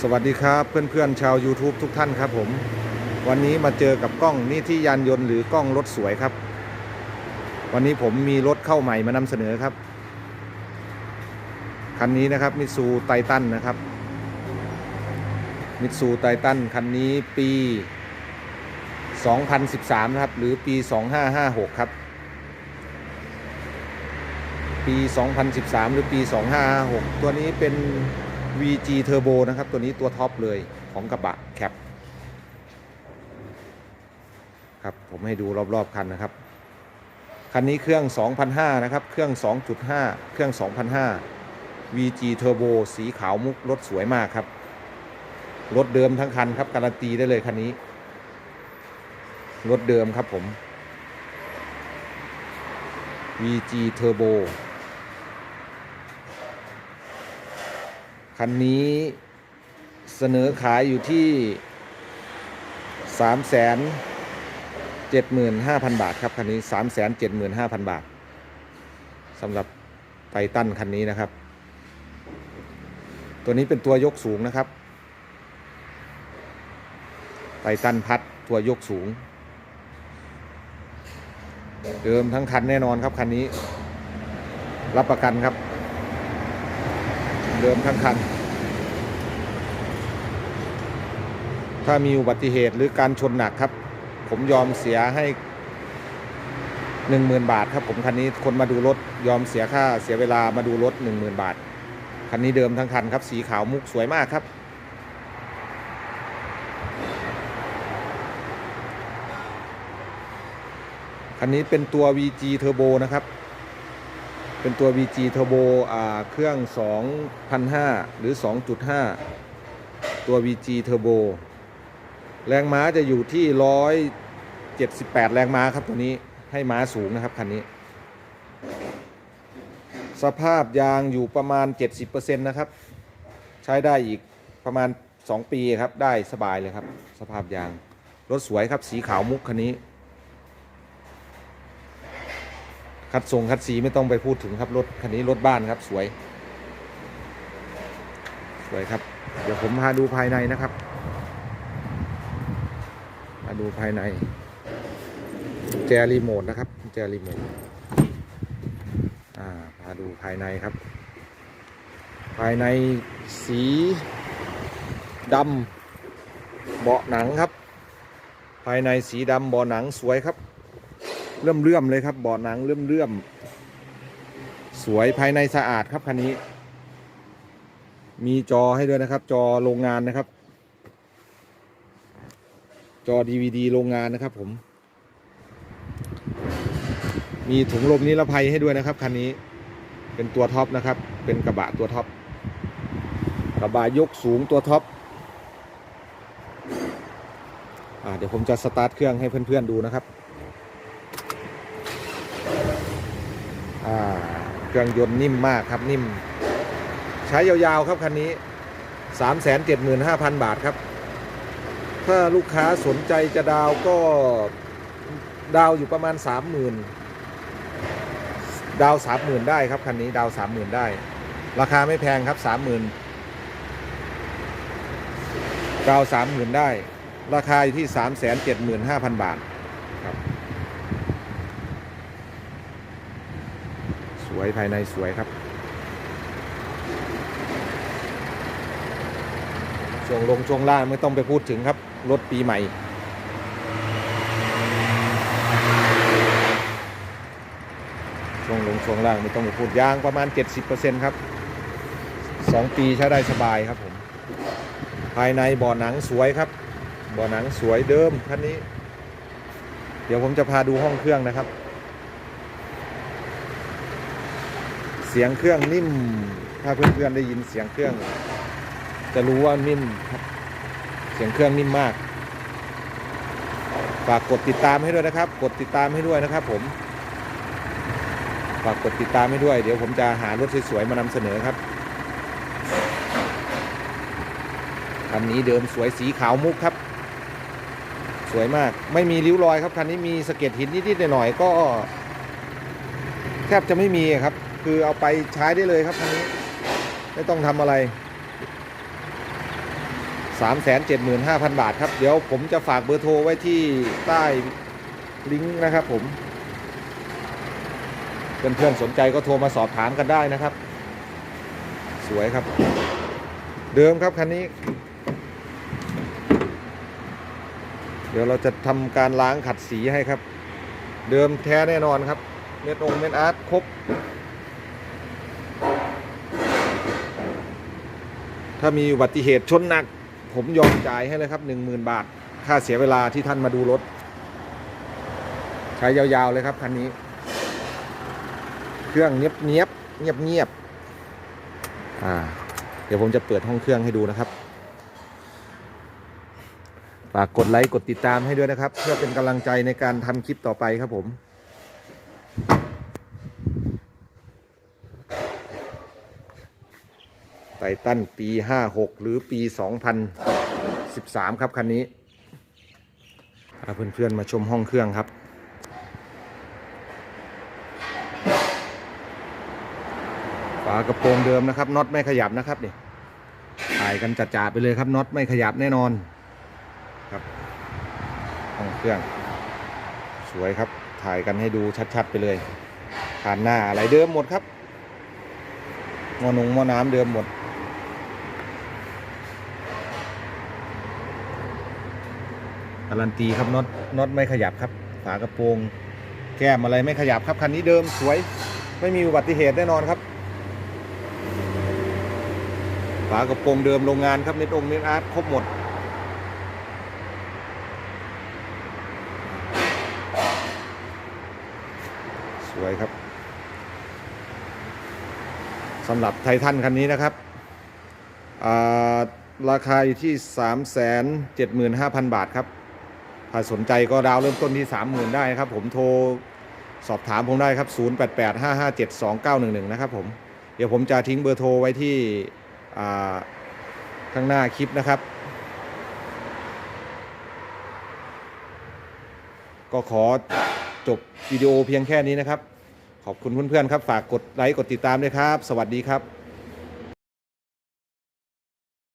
สวัสดีครับเพื่อนๆชาว YouTube ทุกท่านครับผม วันนี้มาเจอกับกล้องนี่ที่ยานยนต์หรือกล้องรถสวยครับ วันนี้ผมมีรถเข้าใหม่มานำเสนอครับ คันนี้นะครับมิซูไททันนะครับมิซูไททันคันนี้ปี 2013 นะครับ หรือปี 2556 ครับ ปี 2013 หรือปี 2556 ตัวนี้เป็น VG Turbo นะครับ ตัวนี้ตัวท็อปเลยของกระบะแคปครับผมให้ดูรอบๆคันนะครับ คันนี้เครื่อง2,500นะครับ เครื่อง 2.5 เครื่อง2,500 VG Turbo สีขาวมุกรถสวยมากครับ รถเดิมทั้งคันครับ การันตีได้เลยคันนี้ รถเดิมครับผม VG Turbo คันนี้เสนอขายอยู่ที่ 3 7 5 0 0 0 บาท ครับ คันนี้ 3 7 5 0 0 0 บาทสำหรับไททันคันนี้นะครับ ตัวนี้เป็นตัวยกสูงนะครับไททันพัดตัวยกสูง เดิมทั้งคันแน่นอนครับคันนี้ รับประกันครับ เดิมทั้งคัน ถ้ามีอุบัติเหตุหรือการชนหนักครับ ผมยอมเสียให้หนึ่งหมื่นบาทครับผมคันนี้คนมาดูรถยอมเสียค่าเสียเวลามาดูรถหนึ่งหมื่นบาท คันนี้เดิมทั้งคันครับสีขาวมุกสวยมากครับคันนี้เป็นตัว VG Turbo นะครับ เป็นตัว VG Turbo อ่าเครื่อง 2,500 หรือ 2.5 ตัว VG Turbo แรงม้าจะอยู่ที่ 178 แรงม้าครับตัวนี้ให้ม้าสูงนะครับคันนี้ สภาพยางอยู่ประมาณ 70%นะครับ ใช้ได้อีกประมาณ 2 ปีครับ ได้สบายเลยครับ สภาพยาง รถสวยครับสีขาวมุกคันนี้ คัดทรงคัดสีไม่ต้องไปพูดถึงครับรถคันนี้รถบ้านครับสวย สวยครับ เดี๋ยวผมพาดูภายในนะครับมาดูภายในแจรีโมทนะครับแจรีโมทอ่าพาดูภายในครับ ภายในสีดำเบาะหนังครับ ภายในสีดำเบาะหนังสวยครับ เลื่อมเลื่อมๆเลยครับเบาะหนังเลื่อมเลื่อมๆสวยภายในสะอาดครับคันนี้ มีจอให้ด้วยนะครับ จอโรงงานนะครับ จอ DVD โรงงานนะครับผม มีถุงลมนิรภัยให้ด้วยนะครับคันนี้เป็นตัวท็อปนะครับ เป็นกระบะตัวท็อปกระบะยกสูงตัวท็อปอเดี๋ยวผมจะสตาร์ทเครื่องให้เพื่อนๆดูนะครับ อ่า เครื่องยนต์นิ่มมากครับนิ่ม ใช้ยาวๆครับคันนี้ 375,000 บาทครับ ถ้าลูกค้าสนใจจะดาวก็ดาวอยู่ประมาณ 30,000 ดาวสามหมื่นได้ครับคันนี้ดาวสามหมื่นได้ ราคาไม่แพงครับสามหมื่นดาวสามหมื่นได้ ราคาอยู่ที่สามแสนเจ็ดหมื่นห้าพันบาทครับ ส วยภายในสวยครับช่วงลงช่วงล่างไม่ต้องไปพูดถึงครับ รถปีใหม่ ช่วงลงช่วงล่างไม่ต้องไปพูดยางประมาณ 70%ครับ 2 ปีใช้ได้สบายครับผม ภายในบ่อหนังสวยครับ บ่อหนังสวยเดิมคันนี้ เดี๋ยวผมจะพาดูห้องเครื่องนะครับ เสียงเครื่องนิ่ม ถ้าเพื่อนๆได้ยินเสียงเครื่อง จะรู้ว่านิ่ม เสียงเครื่องนิ่มมาก ฝากกดติดตามให้ด้วยนะครับ กดติดตามให้ด้วยนะครับผม ฝากกดติดตามให้ด้วย เดี๋ยวผมจะหารถสวยๆมานำเสนอครับคันนี้เดิมสวยสีขาวมุกครับ สวยมาก ไม่มีริ้วรอยครับคันนี้มีสะเก็ดหินนิดๆหน่อยๆก็ แทบจะไม่มีครับ คือเอาไปใช้ได้เลยครับคันนี้ไม่ต้องทำอะไร 375,000 บาทครับ เดี๋ยวผมจะฝากเบอร์โทรไว้ที่ใต้ลิงก์นะครับผม เพื่อนๆสนใจก็โทรมาสอบถามกันได้นะครับ สวยครับ เดิมครับคันนี้ เดี๋ยวเราจะทำการล้างขัดสีให้ครับ เดิมแท้แน่นอนครับ เม็ดองเม็ดอาร์ตครบ ถ้ามีอุบัติเหตุชนหนัก ผมยอมจ่ายให้เลยครับ 10,000 บาท ค่าเสียเวลาที่ท่านมาดูรถ ใช้ยาวๆเลยครับคันนี้ เครื่องเนียบเนียบเงียบเงียบๆอ่า เดี๋ยวผมจะเปิดห้องเครื่องให้ดูนะครับฝากกดไลค์กดติดตามให้ด้วยนะครับ เพื่อเป็นกำลังใจในการทำคลิปต่อไปครับผม ไททันปี 56 หรือปี 2013 ครับ คันนี้พาเพื่อนๆมาชมห้องเครื่องครับ ฝากระโปรงเดิมนะครับน็อตไม่ขยับนะครับนี่ถ่ายกันจัดๆไปเลยครับน็อตไม่ขยับแน่นอนครับห้องเครื่อง สวยครับถ่ายกันให้ดูชัด ๆ ไปเลยผ่านหน้าอะไรเดิมหมดครับมอนงมอน้ำเดิมหมด การันตีครับน็อตน็อตไม่ขยับครับ ฝากระโปรงแก้มอะไรไม่ขยับครับคันนี้เดิมสวยไม่มีอุบัติเหตุแน่นอนครับ ฝากระโปรงเดิมโรงงานครับเน็ตองเน็ตอาร์ตครบหมดสวยครับสำหรับไททันคันนี้นะครับราคาอยู่ที่ 375,000 บาทครับ ถ้าสนใจก็ดาวเริ่มต้นที่ 30,000 ได้ครับ ผมโทรสอบถามผมได้ครับ 0885572911 นะครับผม เดี๋ยวผมจะทิ้งเบอร์โทรไว้ที่ข้างหน้าคลิปนะครับ ก็ขอจบวิดีโอเพียงแค่นี้นะครับ ขอบคุณเพื่อนๆครับ ฝากกดไลค์กดติดตามด้วยครับ สวัสดีครับ